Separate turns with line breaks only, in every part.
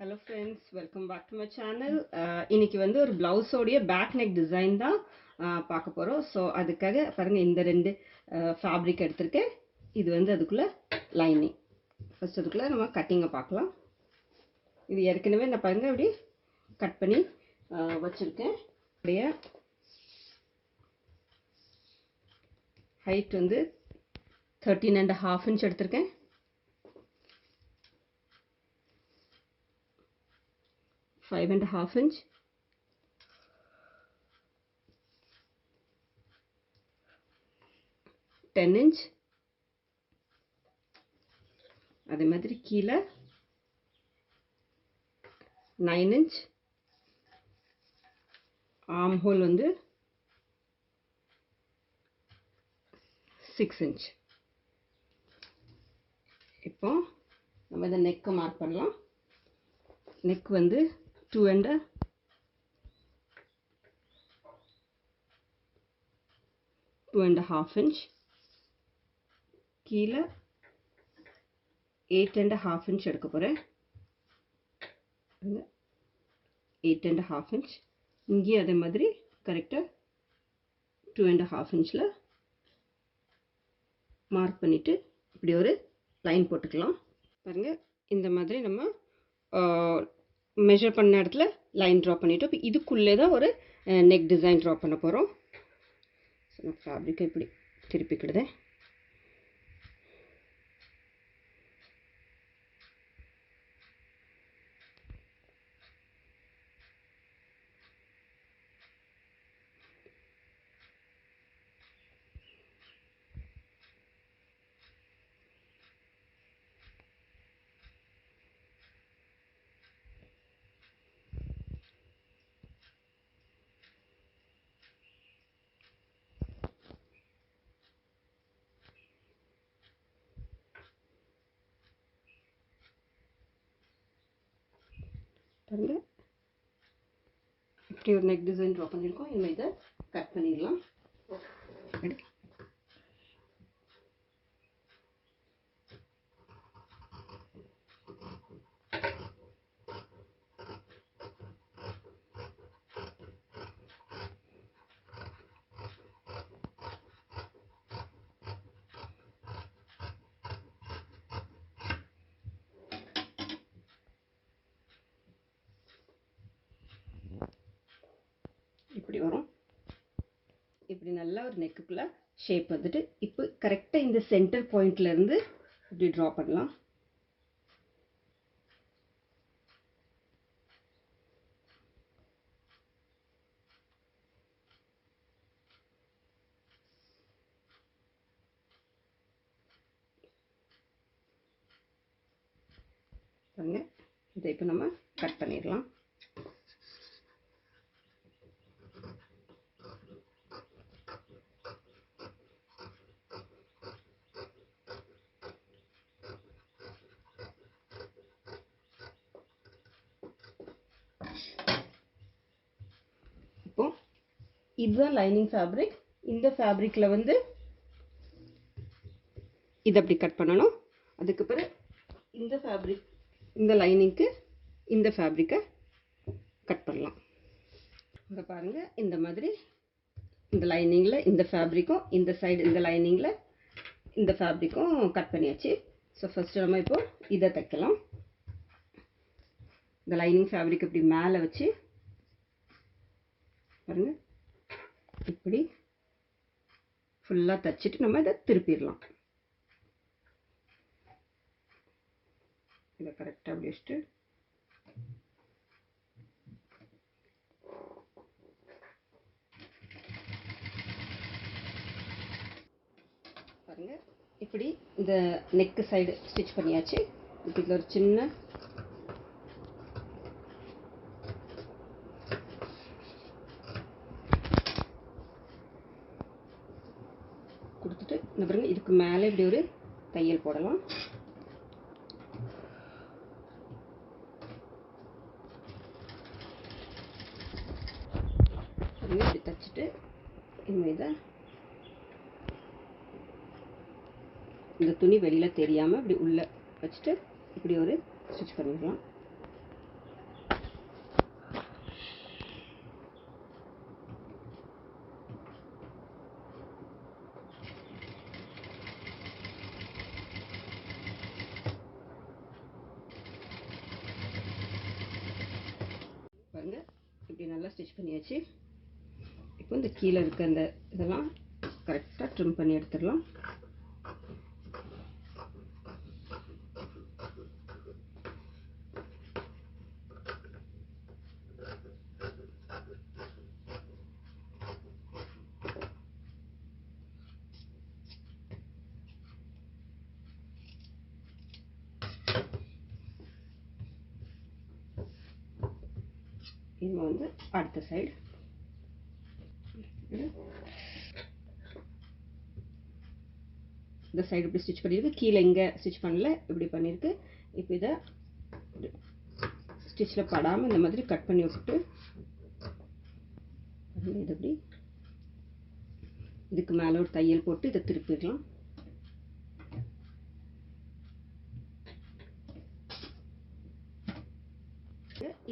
Hello friends welcome back to my channel இன்னைக்கு வந்து ஒரு ப்ளவுஸோடைய பேக் நெக் டிசைன் தான் uh, பார்க்க போகிறோம் ஸோ அதுக்காக பாருங்கள் இந்த ரெண்டு uh, ஃபேப்ரிக் எடுத்திருக்கேன். இது வந்து அதுக்குள்ளே லைனிங் ஃபஸ்ட் அதுக்குள்ளே நம்ம கட்டிங்கை பார்க்கலாம். இது ஏற்கனவே நான் பாருங்கள் இப்படி கட் பண்ணி uh, வச்சுருக்கேன். அப்படியே ஹைட் வந்து தேர்ட்டீன் அண்ட் ஹாஃப் இன்ச் எடுத்திருக்கேன். Five and a half inch. Ten inch. அதே மாதிரி கீழே நைன் இன்ச் ஆம் ஹோல் வந்து சிக்ஸ் இன்ச் இப்போ நம்ம இந்த நெக்கை மார்க் பண்ணலாம். நெக் வந்து two and two and half inch கீழே எயிட் அண்ட் ஹாஃப் இன்ச் எடுக்க போகிறேன் எயிட் அண்ட் ஹாஃப் இன்ச் இங்கேயும் அதே மாதிரி கரெக்டாக டூ அண்ட் ஹாஃப் இன்ச்சில் மார்க் பண்ணிவிட்டு இப்படி ஒரு லைன் போட்டுக்கலாம். பாருங்கள் இந்த மாதிரி நம்ம மெஷர் பண்ண இடத்துல லைன் ட்ரா பண்ணிவிட்டு இப்போ இதுக்குள்ளே தான் ஒரு நெக் டிசைன் ட்ரா பண்ண போகிறோம் ஸோ ஃபேப்ரிக்கை இப்படி திருப்பிக்கிடுதேன். பாருங்க இப்படி ஒரு நெக் டிசைன் ட்ரா பண்ணியிருக்கோம். இனிமேல் இதை கட் பண்ணிடலாம். இப்படி வரும். இப்படி நல்லா ஒரு நெக்குக்குள்ளே ஷேப் வந்துட்டு இப்போ கரெக்டாக இந்த சென்டர் பாயிண்ட்ல இருந்து இப்படி ட்ரா பண்ணலாம். பாருங்க. இதை இப்போ நம்ம கட் பண்ணிடலாம் இப்போ இதுதான் லைனிங் ஃபேப்ரிக் இந்த ஃபேப்ரிக்கில் வந்து இதை அப்படி கட் பண்ணணும். அதுக்கு பிறகு இந்த ஃபேப்ரிக் இந்த லைனிங்க்கு இந்த ஃபேப்ரிக்கை கட் பண்ணலாம். இங்கே பாருங்கள் இந்த மாதிரி இந்த லைனிங்கில் இந்த ஃபேப்ரிக்கும் இந்த சைடு இந்த லைனிங்கில் இந்த ஃபேப்ரிக்கும் கட் பண்ணியாச்சு. ஸோ ஃபஸ்ட்டு நம்ம இப்போ இதை தைக்கலாம். இந்த லைனிங் ஃபேப்ரிக் இப்படி மேலே வச்சு பாருங்கள் இப்படி ஃபுல்லாக தைச்சிட்டு நம்ம இதை திருப்பிடலாம். இதை கரெக்டாக அப்படி வச்சுட்டு பாருங்க. இப்படி இந்த நெக்கு சைடு ஸ்டிச் பண்ணியாச்சு. இப்போ இதில் ஒரு சின்ன கொடுத்துட்டு இந்த பாருங்க இதுக்கு மேலே இப்படி ஒரு தையல் போடலாம். இப்படி தைச்சிட்டு இனிமே இதை இந்த துணி வெளியில் தெரியாமல் இப்படி உள்ளே வச்சுட்டு இப்படி ஒரு ஸ்டிச் பண்ணிடலாம் இப்படி நல்லா ஸ்டிச் பண்ணியாச்சு. இப்போ இந்த கீழே இருக்க அந்த இதெல்லாம் கரெக்டாக ட்ரிம் பண்ணி எடுத்துடலாம். இது வந்து அடுத்த சைடு இந்த சைடு இப்படி ஸ்டிச் பண்ணியிருக்கு கீழே இங்கே ஸ்டிச் பண்ணல இப்படி பண்ணியிருக்கு இப்போ இதை ஸ்டிச்சில் படாமல் இந்த மாதிரி கட் பண்ணி விட்டுட்டு இது இப்படி இதுக்கு மேலே ஒரு தையல் போட்டு இதை திருப்பிடலாம்.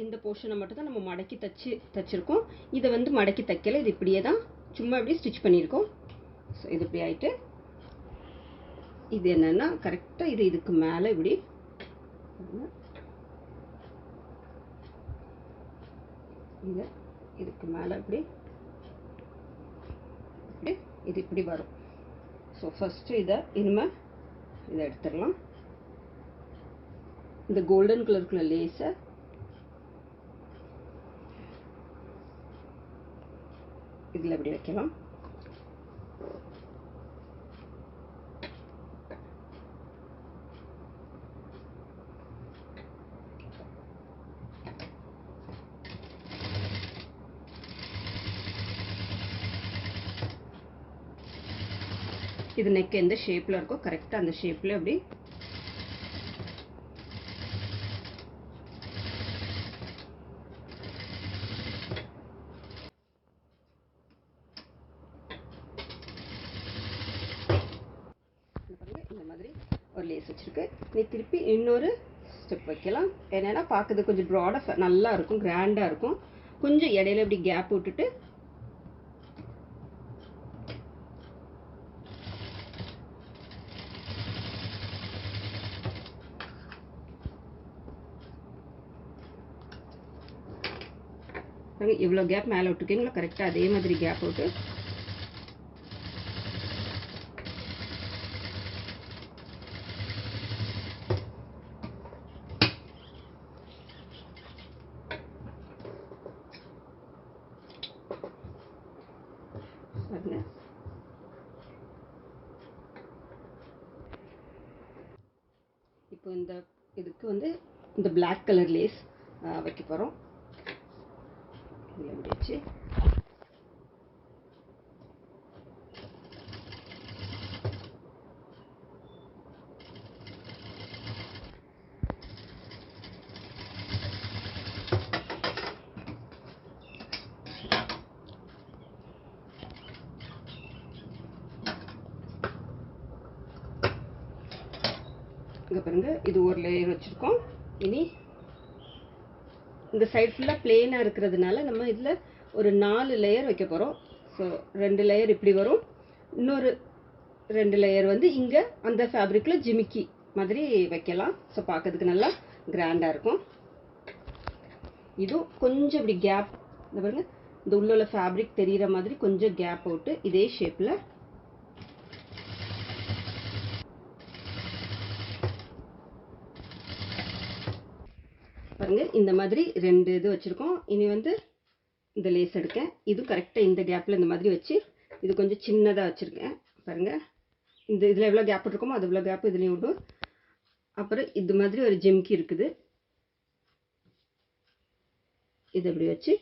இந்த போர்ஷனை மட்டும் தான் நம்ம மடக்கி தச்சு தச்சிருக்கோம். இதை வந்து மடக்கி தைக்கலை. இது இப்படியே தான் சும்மா இப்படி ஸ்டிச் பண்ணியிருக்கோம். ஸோ இது இப்படி ஆகிட்டு இது என்னென்னா கரெக்டாக இது இதுக்கு மேலே இப்படி. இது இதுக்கு மேலே இப்படி. இப்படி இது இப்படி வரும். ஸோ ஃபஸ்ட்டு இதை இனிமேல் இதை எடுத்துடலாம். இந்த கோல்டன் கலருக்குள்ள லேஸை இதில் இப்படி வைக்கலாம் இது நெக் எந்த ஷேப்பில் இருக்கோ கரெக்டாக அந்த ஷேப்பில் அப்படி இந்த மாதிரி ஒரு லேஸ் வச்சுருக்கு. நீ திருப்பி இன்னொரு ஸ்டெப் வைக்கலாம். என்னென்னா பார்க்குறது கொஞ்சம் ப்ராடாக நல்லா இருக்கும் கிராண்டாக இருக்கும். கொஞ்சம் இடையில இப்படி கேப் விட்டுட்டு இவ்வளோ கேப் மேலே விட்டுருக்கீங்களோ? கரெக்டாக அதே மாதிரி கேப் விட்டு பாருங்க இப்போ இந்த இதுக்கு வந்து இந்த பிளாக் கலர் லேஸ் வைக்க போகிறோம் இதில் முடிச்சு வச்சு இங்கே பாருங்கள் இது ஒரு லேயர் வச்சுருக்கோம். இனி இந்த சைடு ஃபுல்லாக பிளெயினாக இருக்கிறதுனால நம்ம இதில் ஒரு நாலு லேயர் வைக்க போகிறோம் ஸோ ரெண்டு லேயர் இப்படி வரும். இன்னொரு ரெண்டு லேயர் வந்து இங்கே அந்த ஃபேப்ரிக்கில் ஜிமிக்கி மாதிரி வைக்கலாம். ஸோ பார்க்கறதுக்கு நல்லா கிராண்டாக இருக்கும். இதுவும் கொஞ்சம் இப்படி கேப் இந்த பாருங்க. இந்த உள்ள உள்ள ஃபேப்ரிக் தெரிகிற மாதிரி கொஞ்சம் கேப் விட்டு இதே ஷேப்பில் பாருங்க. இந்த மாதிரி ரெண்டு இது வச்சுருக்கோம். இனி வந்து இந்த லேஸ் எடுக்கேன். இது கரெக்டாக இந்த கேப்பில் இந்த மாதிரி வச்சு இது கொஞ்சம் சின்னதாக வச்சுருக்கேன். பாருங்க. இந்த இதில் எவ்வளோ கேப் இருக்கோமோ அது இவ்வளோ கேப் இதுலேயும் விடும் அப்புறம் இது மாதிரி ஒரு ஜிம்கி இருக்குது. இது இப்படி வச்சு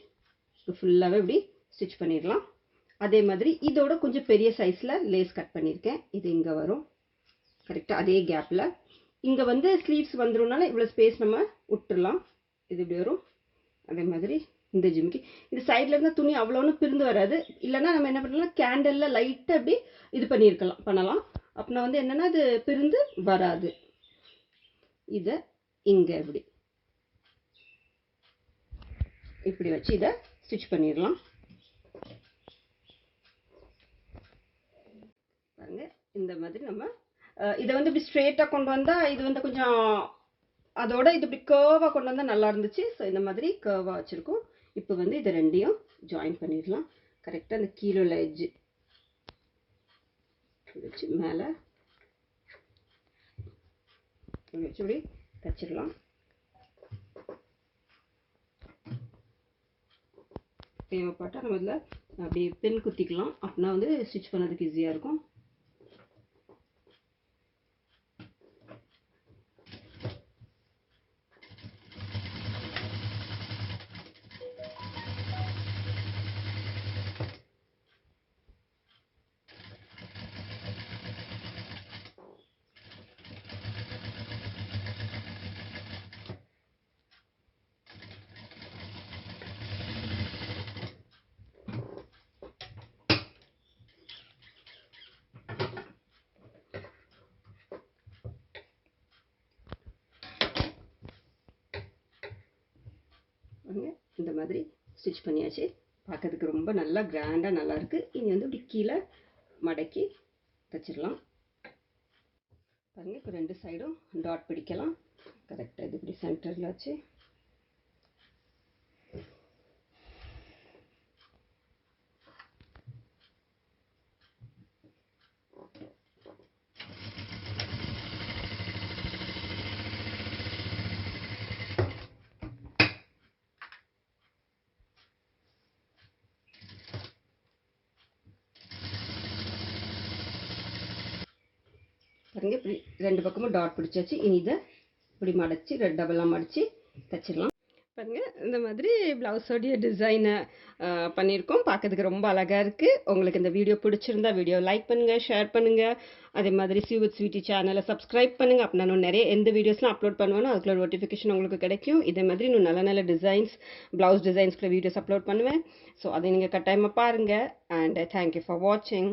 ஃபுல்லாகவே இப்படி ஸ்டிச் பண்ணிடலாம். அதே மாதிரி இதோட கொஞ்சம் பெரிய சைஸில் லேஸ் கட் பண்ணியிருக்கேன். இது இங்கே வரும். கரெக்டாக அதே கேப்பில் இங்கே வந்து ஸ்லீவ்ஸ் வந்துடும்னால இவ்வளோ ஸ்பேஸ் நம்ம விட்டுடலாம் இது இப்படி வரும். அதே மாதிரி இந்த ஜிமிக்கி இது சைடில் இருந்தால் துணி அவ்வளோன்னு பிரிந்து வராது. இல்லைன்னா நம்ம என்ன பண்ணலாம்? கேண்டலில் லைட்டாக அப்படி இது பண்ணியிருக்கலாம் பண்ணலாம். அப்படின்னா வந்து என்னென்னா அது பிரிந்து வராது. இதை இங்கே இப்படி. இப்படி வச்சு இதை ஸ்டிச் பண்ணிடலாம். பாருங்கள் இந்த மாதிரி நம்ம இதை வந்து இப்படி ஸ்ட்ரெயிட்டாக கொண்டு வந்தால் இது வந்து கொஞ்சம் அதோட இது இப்படி கேர்வாக கொண்டு வந்தால் நல்லா இருந்துச்சு. ஸோ இந்த மாதிரி கேர்வாக வச்சுருக்கோம். இப்போ வந்து இதை ரெண்டையும் ஜாயின் பண்ணிடலாம். கரெக்டாக அந்த கீழே உள்ள எஜ்ஜு வச்சு மேலே வச்சு இப்படி தச்சிடலாம் தேவைப்பட்டால் நம்ம இதில் அப்படியே பென் குத்திக்கலாம். அப்படின்னா வந்து ஸ்டிச் பண்ணதுக்கு ஈஸியாக இருக்கும் பாருங்க இந்த மாதிரி ஸ்டிச் பண்ணியாச்சு. பார்க்கறதுக்கு ரொம்ப நல்லா கிராண்டாக நல்லாயிருக்கு இனி வந்து இப்படி கீழே மடக்கி தைச்சிடலாம் பாருங்கள் இப்போ ரெண்டு சைடும் டாட் பிடிக்கலாம். கரெக்டாக இது இப்படி சென்டரில் வச்சு பார்த்துருங்க இப்படி ரெண்டு பக்கமும் டாட் பிடிச்சாச்சு. இனி இதை இப்படி மடிச்சு ரெட் டபுளாக மடித்து தச்சிடலாம். பாருங்க இந்த மாதிரி ப்ளவுஸோடைய டிசைனை பண்ணியிருக்கோம். பார்க்கறதுக்கு ரொம்ப அழகாக இருக்குது உங்களுக்கு இந்த வீடியோ பிடிச்சிருந்தா வீடியோ லைக் பண்ணுங்கள் ஷேர் பண்ணுங்கள் அதே மாதிரி சி வித் ஸ்வீட்டி சேனலை சப்ஸ்கிரைப் பண்ணுங்கள் அப்படின்னா நான் நிறைய எந்த வீடியோஸ்லாம் அப்லோட் பண்ணுவேனோ அதுக்குள்ள நோட்டிஃபிகேஷன் உங்களுக்கு கிடைக்கும். இதே மாதிரி இன்னும் நல்ல நல்ல டிசைன்ஸ் ப்ளவுஸ் டிசைன்ஸ்க்குள்ள வீடியோஸ் அப்லோட் பண்ணுவேன். ஸோ அதை நீங்கள் கட்டாயமாக பாருங்கள் அண்ட் தேங்க்யூ ஃபார் வாட்சிங்